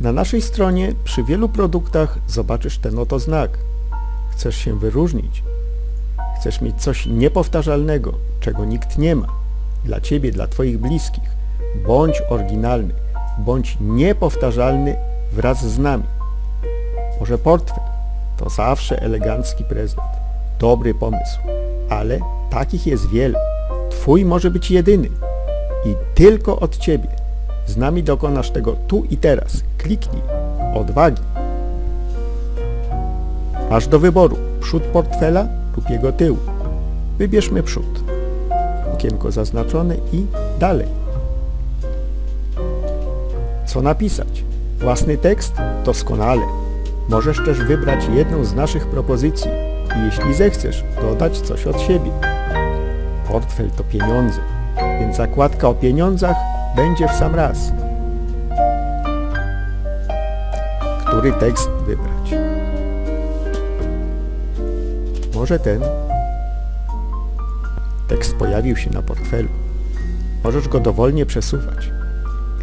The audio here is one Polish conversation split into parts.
Na naszej stronie przy wielu produktach zobaczysz ten oto znak. Chcesz się wyróżnić. Chcesz mieć coś niepowtarzalnego, czego nikt nie ma. Dla Ciebie, dla Twoich bliskich. Bądź oryginalny, bądź niepowtarzalny wraz z nami. Może portfel to zawsze elegancki prezent. Dobry pomysł, ale takich jest wiele. Twój może być jedyny i tylko od Ciebie. Z nami dokonasz tego tu i teraz. Kliknij. Odwagi. Masz do wyboru przód portfela lub jego tył. Wybierzmy przód. Okienko zaznaczone i dalej. Co napisać? Własny tekst? Doskonale. Możesz też wybrać jedną z naszych propozycji i jeśli zechcesz, dodać coś od siebie. Portfel to pieniądze, więc zakładka o pieniądzach będzie w sam raz. Który tekst wybrać? Może ten? Tekst pojawił się na portfelu. Możesz go dowolnie przesuwać.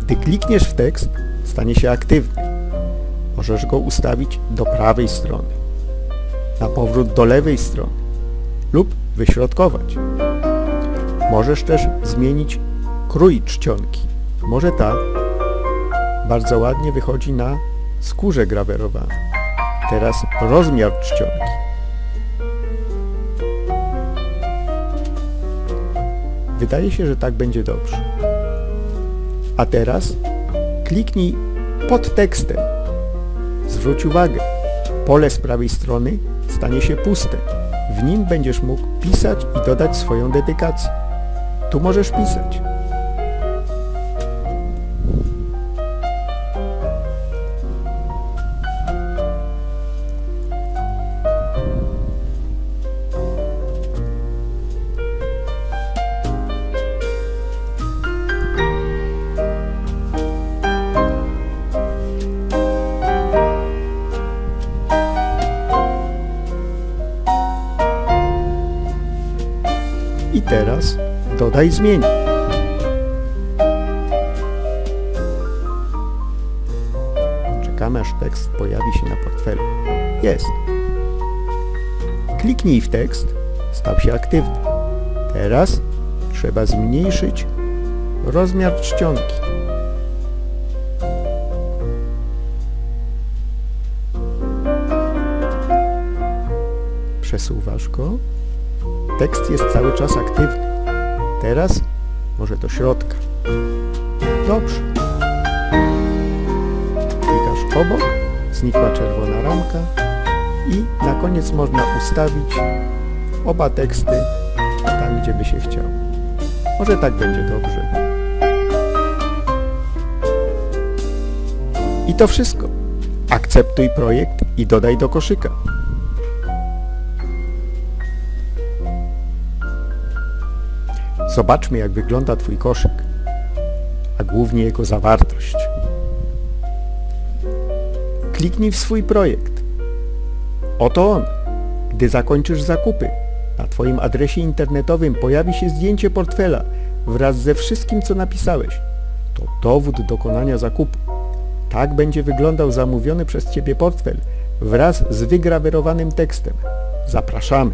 Gdy klikniesz w tekst, stanie się aktywny. Możesz go ustawić do prawej strony, na powrót do lewej strony lub wyśrodkować. Możesz też zmienić krój czcionki. Może ta bardzo ładnie wychodzi na skórze grawerowanej. Teraz rozmiar czcionki. Wydaje się, że tak będzie dobrze. A teraz kliknij pod tekstem. Zwróć uwagę, pole z prawej strony stanie się puste. W nim będziesz mógł pisać i dodać swoją dedykację. Tu możesz pisać. I teraz dodaj zmień. Czekamy aż tekst pojawi się na portfelu. Jest. Kliknij w tekst, stał się aktywny. Teraz trzeba zmniejszyć rozmiar czcionki. Przesuwasz go Tekst jest cały czas aktywny. Teraz może do środka. Dobrze. Klikasz obok, znikła czerwona ramka i na koniec można ustawić oba teksty tam, gdzie by się chciał. Może tak będzie dobrze. I to wszystko. Akceptuj projekt i dodaj do koszyka. Zobaczmy, jak wygląda Twój koszyk, a głównie jego zawartość. Kliknij w swój projekt. Oto on. Gdy zakończysz zakupy, na Twoim adresie internetowym pojawi się zdjęcie portfela wraz ze wszystkim, co napisałeś. To dowód dokonania zakupu. Tak będzie wyglądał zamówiony przez Ciebie portfel wraz z wygrawerowanym tekstem. Zapraszamy.